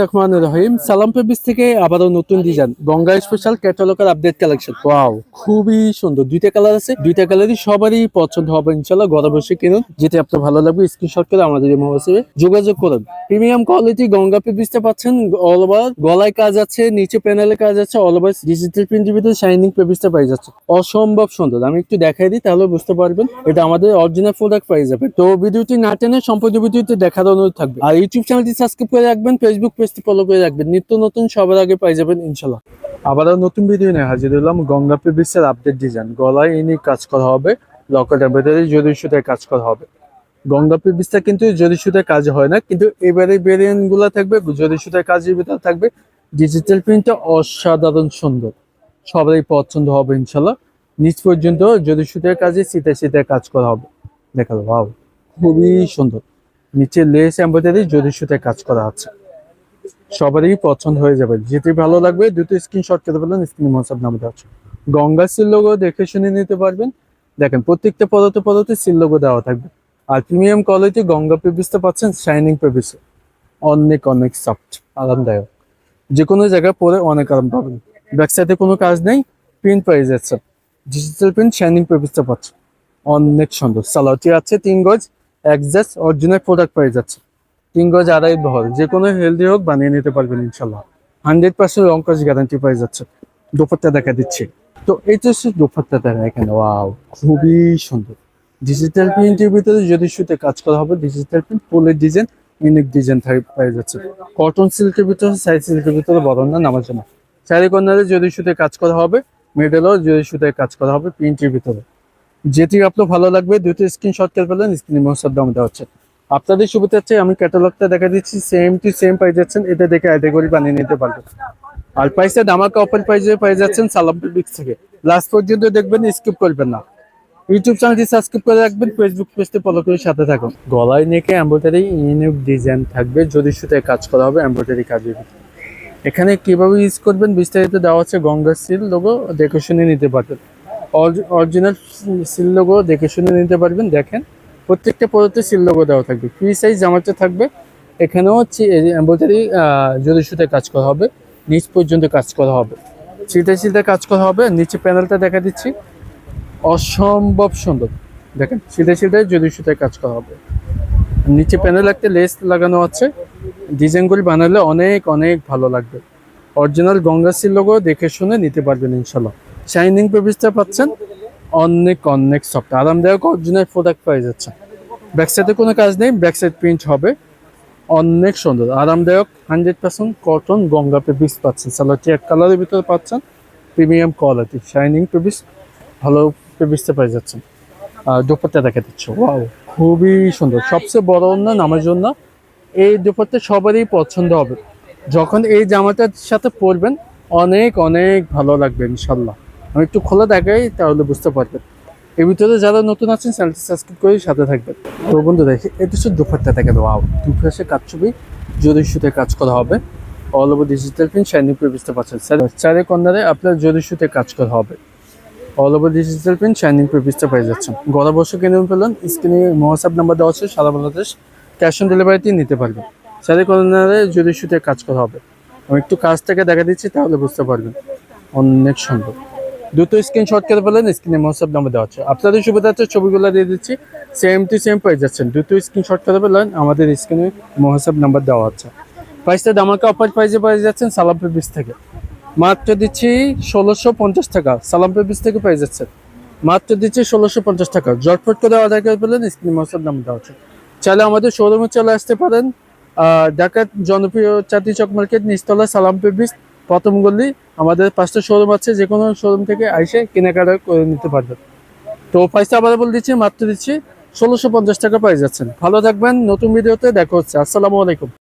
রহমানির রহিম। সালাম থেকে নতুন ডিজাইন স্পেশাল আপডেট কালেকশন খুবই সুন্দর। দুইটা কালার আছে। দুইটা কালারই সবারই পছন্দ হবে যেটা আপনার ভালো লাগবে যোগাযোগ প্রিমিয়াম কোয়ালিটি গঙ্গা পেবিসটা পাচ্ছেন গলায় কাজ আছে, নিচে প্যানেলে কাজ আছে অল ডিজিটাল প্রিন্টের ভিতরে শাইনিং পেবিসটা পাই যাচ্ছে। অসম্ভব সুন্দর। আমি একটু দেখাই দিই, তাহলে বুঝতে পারবেন। এটা আমাদের অরিজিনাল প্রোডাক্ট পাই যাবে তো ভিডিওটি না টেনে সম্পূর্ণ ভিডিওটি দেখার অনুরোধ থাকবে। আর ইউটিউব চ্যানেলটি সাবস্ক্রাইব করে রাখবেন ফেসবুক পেজটি ফলো করে রাখবেন। নিত্য নতুন সবার আগে পাই যাবেন ইনশাল্লাহ আবারও নতুন ভিডিও নিয়ে হাজির হলাম গঙ্গা পেবিসের আপডেট ডিজাইন গলায় ইনি কাজ করা হবে লকেটের ভেতরে জরি সুতায় কাজ করা হবে। গঙ্গা পেবিসটা কিন্তু জরি সুতায় কাজ হয় না, কিন্তু এবারে ভেরিয়েন্টগুলা থাকবে জরি সুতায় কাজের ভিতরে থাকবে ডিজিটাল প্রিন্টটা অসাধারণ সুন্দর। সবারই পছন্দ হবে ইনশাল্লাহ নিচ পর্যন্ত যদি সুতার কাজে শীতে শীতে কাজ করা হবে। দেখাল ভাও খুবই সুন্দর। নিচে লেস এম্ব্রয়ডারি যদি সুতায় কাজ করা আছে। সবারই পছন্দ হয়ে যাবে। যেটি ভালো লাগবে, দুটো স্ক্রিনশট করে ফেলেন স্ক্রিন হোয়াটসঅ্যাপ নাম্বার আছে। গঙ্গা সিল লোগো দেখে শুনে নিতে পারবেন। দেখেন, প্রত্যেকটা পদতে পদতে সিল লোগো দেওয়া থাকবে। আর প্রিমিয়াম কোয়ালিটি গঙ্গা পেবিসটা পাচ্ছেন শাইনিং পেবিসে অনেক অনেক সফট আরামদায়ক। যে কোনো জায়গায় পরে অনেক আরাম পাবেন। ব্যাক সাইডে কোনো কাজ নেই প্রিন্ট পেয়ে যাচ্ছে ডিজিটাল প্রিন্ট শাইনিং পেবিসটা পাচ্ছেন। অনেক সুন্দর। সালোয়ারটি আছে তিন গজ একজাস্ট অরিজিনাল প্রোডাক্ট পেয়ে যাচ্ছে তিন গজ আড়াই বহর, যে কোনো হেলদি হোক বানিয়ে নিতে পারবেন ইনশাল্লাহ। হান্ড্রেড পার্সেন্ট রং কাজ গ্যারান্টি পেয়ে যাচ্ছে। দুপাট্টা দেখা দিচ্ছে। তো এই হচ্ছে দুপাট্টা দেখা এখানে ওয়াও খুবই সুন্দর। ডিজিটাল প্রিন্টের ভিতরে যদি শুতে কাজ করা হবে ডিজিটাল প্রিন্ট ফুলের ডিজাইন ইউনিক ডিজাইন পেয়ে যাচ্ছে। কটন সিল্কের ভিতরে সাইড সিল্কের ভিতরে বড় না নামার জন্য চারি কর্নারে যদি শুতে কাজ করা হবে মিডলও যদি শুতে কাজ করা হবে প্রিন্টের ভিতরে। যেটি আপনার ভালো লাগবে দুটো স্ক্রিনশট করে ফেলেন স্ক্রিনে মহসার দাম দেওয়া হচ্ছে। আপনাদের সুবিধা হচ্ছে আমি ক্যাটালগটা দেখা দিচ্ছি। সেম টু সেম পাই যাচ্ছেন, এটা দেখে করে বানিয়ে নিতে পারবেন। আর পয়সা দামাকা অফার প্রাইজে পাই যাচ্ছেন সালাম পিক্স থেকে। লাস্ট পর্যন্ত দেখবেন স্কিপ করবেন না। ইউটিউব চ্যানেলটি সাবস্ক্রাইব করে রাখবেন ফেসবুক পেজটি ফলো করে সাথে থাকুন। গলায় নেকে এমব্রয়ডারি ইউনিক ডিজাইন থাকবে, যদি সুতায় কাজ করা হবে এমব্রয়ডারি কাজের এখানে কীভাবে ইউজ করবেন বিস্তারিত দেওয়া আছে, গঙ্গা সিল লোগো দেখে শুনে নিতে পারবেন। অরিজিনাল সিল লোগো দেখে শুনে নিতে পারবেন, দেখেন। প্রত্যেকটা পদার্থে সিল লোগো দেওয়া থাকবে। ফ্রি সাইজ জামাতে থাকবে। এখানেও এমব্রয়ডারি যদি সুতায় কাজ করা হবে, নিচ পর্যন্ত কাজ করা হবে। সিলটা সিলটা কাজ করা হবে। নিচে প্যানেলটা দেখা দিচ্ছি। অসম্ভব সুন্দর। দেখেন সিধে সিধে যদি সুতায় কাজ করা হবে। নিচে প্যানেল একটা লেস লাগানো আছে। ডিজাইনগুলি বানালে অনেক অনেক ভালো লাগবে। অরিজিনাল গঙ্গা সিল লোগো দেখে শুনে নিতে পারবেন ইনশাল্লাহ। শাইনিং পেপিসটা পাচ্ছেন। অনেক অনেক সফট আরামদায়ক অরিজিনাল প্রোডাক্ট পাওয়া যাচ্ছে। ব্যাক সাইডে কোনো কাজ নেই ব্যাক সাইড প্রিন্ট হবে। অনেক সুন্দর। আরামদায়ক হান্ড্রেড পার্সেন্ট কটন গঙ্গা পেপিস পাচ্ছেন। সালোয়ারটি এক কালারের ভিতরে পাচ্ছেন। প্রিমিয়াম কোয়ালিটি শাইনিং পেপিস ভালো পেপিসটা পাই যাচ্ছেন আর দুপাট্টা দেখা দিচ্ছে। ওয়াও খুবই সুন্দর। সবচেয়ে বড় অন্যান্য আমার জন্য? এই দুপাট্টা সবারই পছন্দ হবে। যখন এই জামাটার সাথে পরবেন, অনেক অনেক ভালো লাগবে, ইনশাল্লাহ। আমি একটু খোলা দেখাই, তাহলে বুঝতে পারবেন। এর ভিতরে যারা নতুন আছেন, চ্যানেলটি সাবস্ক্রাইব করে সাথে থাকবেন। তো বন্ধু দেখে, এটা হচ্ছে দুপাট্টা দেখে ওয়াও, দুপাশে কাজ ছবি জরি সুতে কাজ করা হবে। All over digital print shining পেপিসটা পাচ্ছেন চারে কর্নারে আপনার জরি সুতে কাজ করা হবে। All over digital print shining পেপিসটা পেয়ে যাচ্ছেন গলা বসে কিনে পেলেন স্ক্রিনে মহাসাব নাম্বার দেওয়া আছে, সারা বাংলাদেশ ক্যাশ অন ডেলিভারিতে নিতে পারবেন। সারি কর্নারে যদি শুতে কাজ করা হবে। আমি একটু কাজ থেকে দেখা দিচ্ছি, তাহলে বুঝতে পারবেন। অনেক সুন্দর। দুটো স্ক্রিনশট করে পেলেন স্ক্রিনে মহাসাব নাম্বার দেওয়া আছে। আপনাদের সুবিধা হচ্ছে ছবিগুলো দিয়ে দিচ্ছি। সেম টু সেম পেয়ে যাচ্ছেন। দুটো স্ক্রিনশট করে পেলেন আমাদের স্ক্রিনে মহাসাব নাম্বার দেওয়া আছে। প্রাইসটা দামাকা অফার প্রাইসে পেয়ে যাচ্ছেন সালাম পেপিস থেকে। মাত্র দিচ্ছি ষোলোশো পঞ্চাশ টাকা। সালাম পেপিস থেকে পেয়ে যাচ্ছেন। মাত্র দিচ্ছি ষোলোশো পঞ্চাশ টাকা। জটফট করে অর্ডার করে পেলেন স্ক্রিন মশলার নাম্বার দেওয়া হচ্ছে চাইলে আমাদের শোরুমে চলে আসতে পারেন। ঢাকার জনপ্রিয় চাঁদি চক মার্কেট নিচতলা সালাম পেপিস প্রথম গল্লি আমাদের পাঁচটা শোরুম আছে যে কোনো শোরুম থেকে আইসে কেনাকাটা করে নিতে পারবেন তো প্রাইসটা আবার বলে দিচ্ছি, মাত্র দিচ্ছি ষোলোশো পঞ্চাশ টাকা পাই যাচ্ছেন ভালো থাকবেন, নতুন ভিডিওতে দেখা হচ্ছে। আসসালামু আলাইকুম।